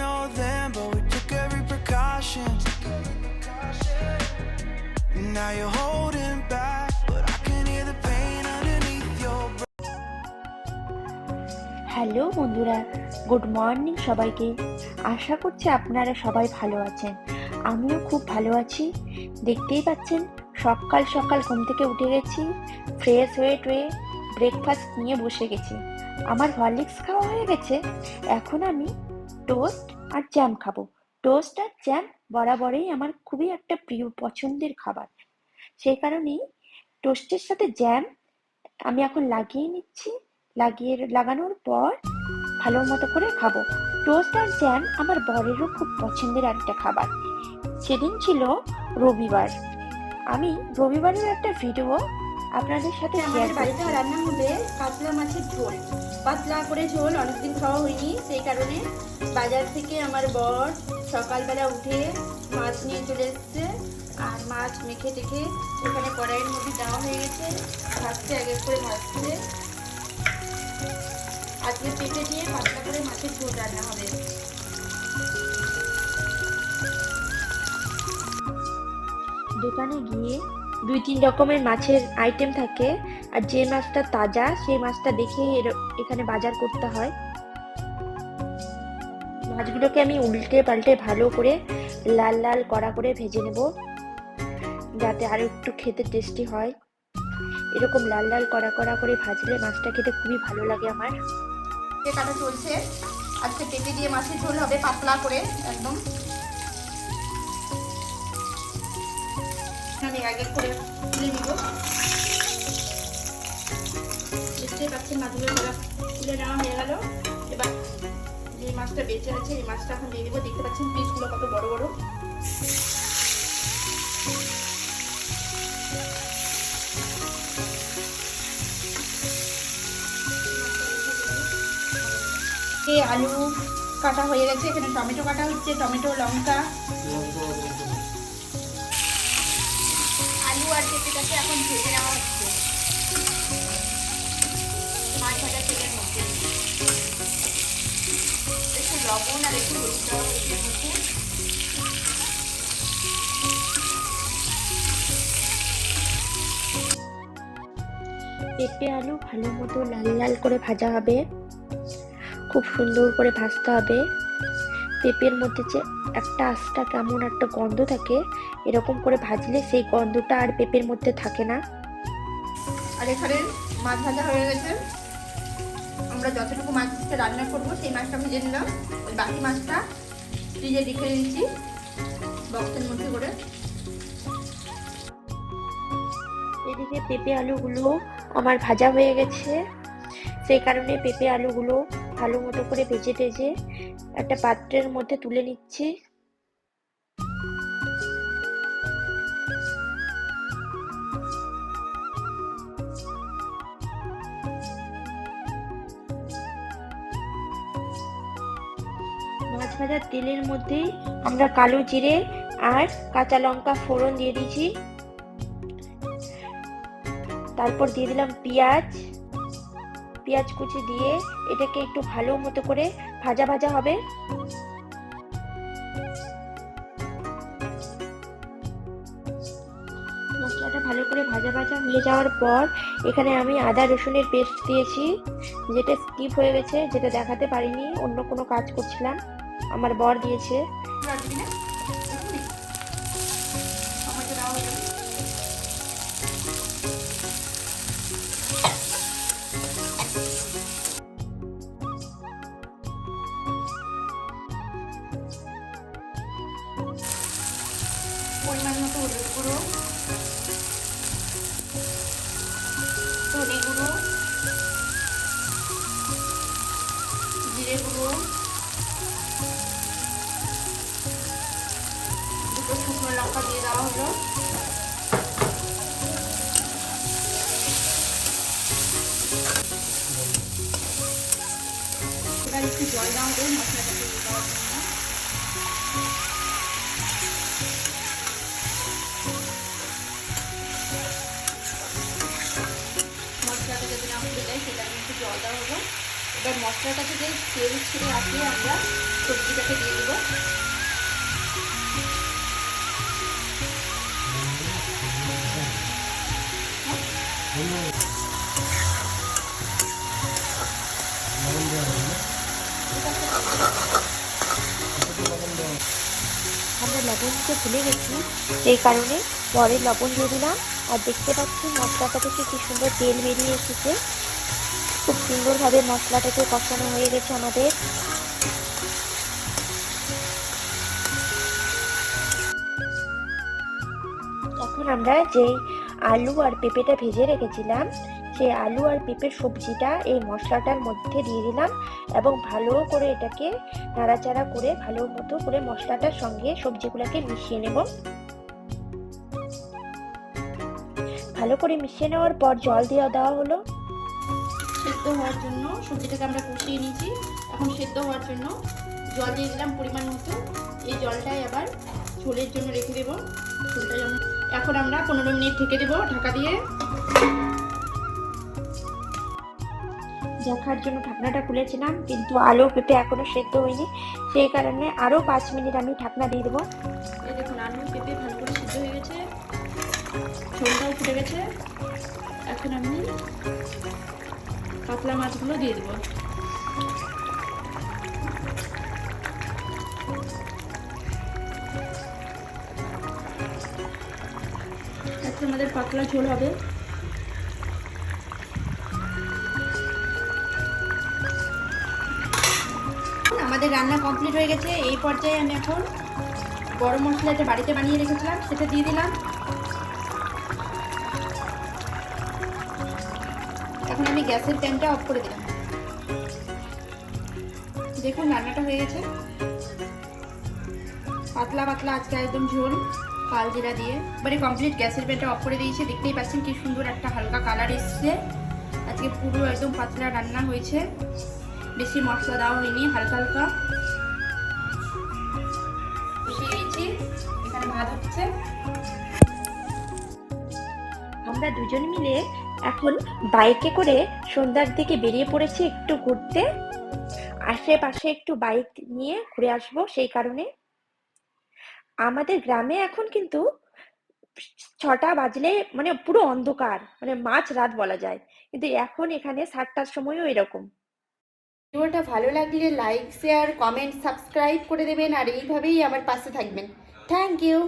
know then, but we took every precaution. Now you're holding back, but I can hear the pain underneath your. Hello বন্ধুরা। Good morning সবাইকে। আশা করছি আপনারা সবাই ভালো আছেন। আমিও খুব ভালো আছি। দেখতেই পাচ্ছেন সকাল সকাল ঘুম থেকে উঠে গেছি ফ্রেশ হয়ে টয়ে ব্রেকফাস্ট নিয়ে বসে গেছি। আমার হরলিক্স খাওয়া হয়ে গেছে। এখন আমি টোস্ট আর জ্যাম খাব। টোস্ট আর জ্যাম বরাবরই আমার খুবই একটা প্রিয় পছন্দের খাবার। সেই কারণেই টোস্টের সাথে জ্যাম আমি এখন লাগিয়ে নিচ্ছি। লাগিয়ে লাগানোর পর ভালো মতো করে খাব। টোস্ট আর জ্যাম আমার বরেরও খুব পছন্দের একটা খাবার। সেদিন ছিল রবিবার। আমি রবিবারের একটা ভিডিও আপনাদের সাথে শেয়ার আমাদের বাড়িতে রান্না হবে কাতলা মাছের ঝোল। পাতলা করে ঝোল, অনেকদিন খাওয়া হয়নি। সেই কারণে বাজার থেকে আমার বর সকালবেলা উঠে মাছ নিয়ে চলে এসছে। আর মাছ মেখে টেখে ওখানে কড়াইয়ের মধ্যে দেওয়া হয়ে গেছে। এক এক করে ভাজছে আজকে পেটে দিয়ে পাতলা করে মাছের ঝোল রান্না হবে। দোকানে গিয়ে দুই তিন রকমের মাছের আইটেম থাকে। আর যে মাছটা তাজা, সেই মাছটা দেখে এখানে বাজার করতে হয়। মাছগুলোকে আমি উল্টে পাল্টে ভালো করে লাল লাল কড়া করে ভেজে নেব, যাতে আরও একটু খেতে টেস্টি হয়। এরকম লাল লাল কড়া কড়া করে ভাজলে মাছটা খেতে খুবই ভালো লাগে আমার। কাটা চলছে। আজকে পেঁপে দিয়ে মাছের ঝোল হবে পাতলা করে, একদম। আমি আগে করে তুলে নিব। দেখতে পাচ্ছেন মাছগুলো সব তুলে নেওয়া হয়ে গেল। এবার যে মাছটা বেঁচে আছে এই মাছটা এখন দিয়ে দিব। দেখতে পাচ্ছেন পিসগুলো কত বড় বড়। আলু কাটা হয়ে গেছে। এখানে টমেটো কাটা হচ্ছে টমেটো লঙ্কা। আলু আর কেটে পেঁপেটাকে এখন ভেজে নেওয়া হচ্ছে। লবণ আর একটু হলুদ পেঁপে আলু ভালো মতো লাল লাল করে ভাজা হবে। খুব সুন্দর করে ভাজতে হবে। পেঁপের মধ্যে যে একটা আস্তা কেমন একটা গন্ধ থাকে এরকম করে ভাজলে সেই গন্ধটা আর পেঁপের মধ্যে থাকে না। আর এখানে মাছ ভাজা হয়ে গেছে। আমরা যতটুকু মাছ আজকে রান্না করব, সেই মাছটা ভেজে নিলাম ওই বাকি মাছটা ফ্রিজে রেখে দিচ্ছি, বক্সের মধ্যে করে। এদিকে পেঁপে আলুগুলো আমার ভাজা হয়ে গেছে। সেই কারণে পেঁপে আলুগুলো ভালো মতো করে ভেজে ভেজে একটা পাত্রের মধ্যে তুলে নিচ্ছি। ভাজার তেলের মধ্যেই আমরা কালো জিরে আর কাঁচা লঙ্কা ফোড়ন দিয়ে দিয়েছি। তারপর দিয়ে দিলাম পেঁয়াজ। পেঁয়াজ কুচি দিয়ে এটাকে একটু ভালো মতো করে ভাজা ভাজা হবে। মশলাটা ভালো করে ভাজা ভাজা হয়ে যাওয়ার পর এখানে আমি আদা রসুনের পেস্ট দিয়েছি, যেটা স্কিপ হয়ে গেছে, যেটা দেখাতে পারিনি, অন্য কোনো কাজ করছিলাম। আমার বর দিয়েছে। এবার একটু জল দেওয়া হবে মশলাটাকে দিয়ে দেওয়ার জন্য মশলাটা যাতে না পুড়ে যায়, সেটা একটু জল দেওয়া হলো এবার মশলাটা থেকে তেল ছেড়ে আসলে আমরা, সবজিটাকে দিয়ে দেবো। আমরা লবণ দিতে ভুলে গেছি সেই কারণে পরে লবণ দিয়ে দিলাম। আর দেখতে পাচ্ছি মশলাটা থেকে কি সুন্দর তেল বেরিয়ে এসেছে। খুব সুন্দরভাবে মশলাটাকে কষানো হয়ে গেছে আমাদের। এখন আমরা যে আলু আর পেঁপেটা ভেজে রেখেছিলাম সেই আলু আর পেঁপের সবজিটা এই মশলাটার মধ্যে দিয়ে দিলাম এবং ভালো করে এটাকে নাড়াচাড়া করে ভালো মতো করে মশলাটার সঙ্গে সবজিগুলোকে মিশিয়ে নেব। ভালো করে মিশিয়ে নেওয়ার পর জল দিয়ে দেওয়া হলো। সেদ্ধ হওয়ার জন্য সবজিটাকে আমরা কষিয়ে নিয়েছি। এখন সেদ্ধ হওয়ার জন্য জল দিয়ে দিলাম পরিমাণ মতো। এই জলটাই আবার ঝোলের জন্য রেখে দেবো। এখন আমরা পনেরো মিনিট ঢেকে দেবো ঢাকা দিয়ে। দেখার জন্য ঢাকনাটা খুলেছিলাম, কিন্তু আলু পেঁপে এখনও সেদ্ধ হয়নি। সেই কারণে আরও পাঁচ মিনিট আমি ঢাকনা দিয়ে দেবো। দেখুন, আলু, পেঁপে ভালো করে সিদ্ধ হয়ে গেছে। ঝোলটাও ফুটে গেছে। এখন আমি পাতলা মাছগুলো দিয়ে দেবো। আজকে আমাদের পাতলা ঝোল হবে। আমাদের রান্না কমপ্লিট হয়ে গেছে। এই পর্যায়ে আমি এখন গরম মশলা এটা বাড়িতে বানিয়ে রেখেছিলাম, সেটা দিয়ে দিলাম। এখন আমি গ্যাসের প্যানটা অফ করে দিলাম। দেখুন, রান্নাটা হয়ে গেছে। পাতলা পাতলা আজকে একদম ঝোল, কাল জিরা দিয়ে। এবারে কমপ্লিট গ্যাসের প্যানটা অফ করে দিয়েছি। দেখতেই পাচ্ছেন কি সুন্দর একটা হালকা কালার এসছে। আজকে পুরো একদম পাতলা রান্না হয়েছে। বেশি মশলা দেওয়া হয়নি, হালকা হালকা। আমরা দুজন মিলে এখন বাইকে করে সন্ধ্যার দিকে বেরিয়ে পড়েছি একটু ঘুরতে। আশেপাশে একটু বাইক নিয়ে ঘুরে আসব সেই কারণে। আমাদের গ্রামে এখন কিন্তু ছটা বাজলে মানে পুরো অন্ধকার মানে মাঝ রাত বলা যায়। কিন্তু এখন এখানে সাতটার সময়ও এরকম। ভিডিওটা ভালো লাগলে লাইক শেয়ার কমেন্ট সাবস্ক্রাইব করে দেবেন আর এইভাবেই আমার পাশে থাকবেন। Thank you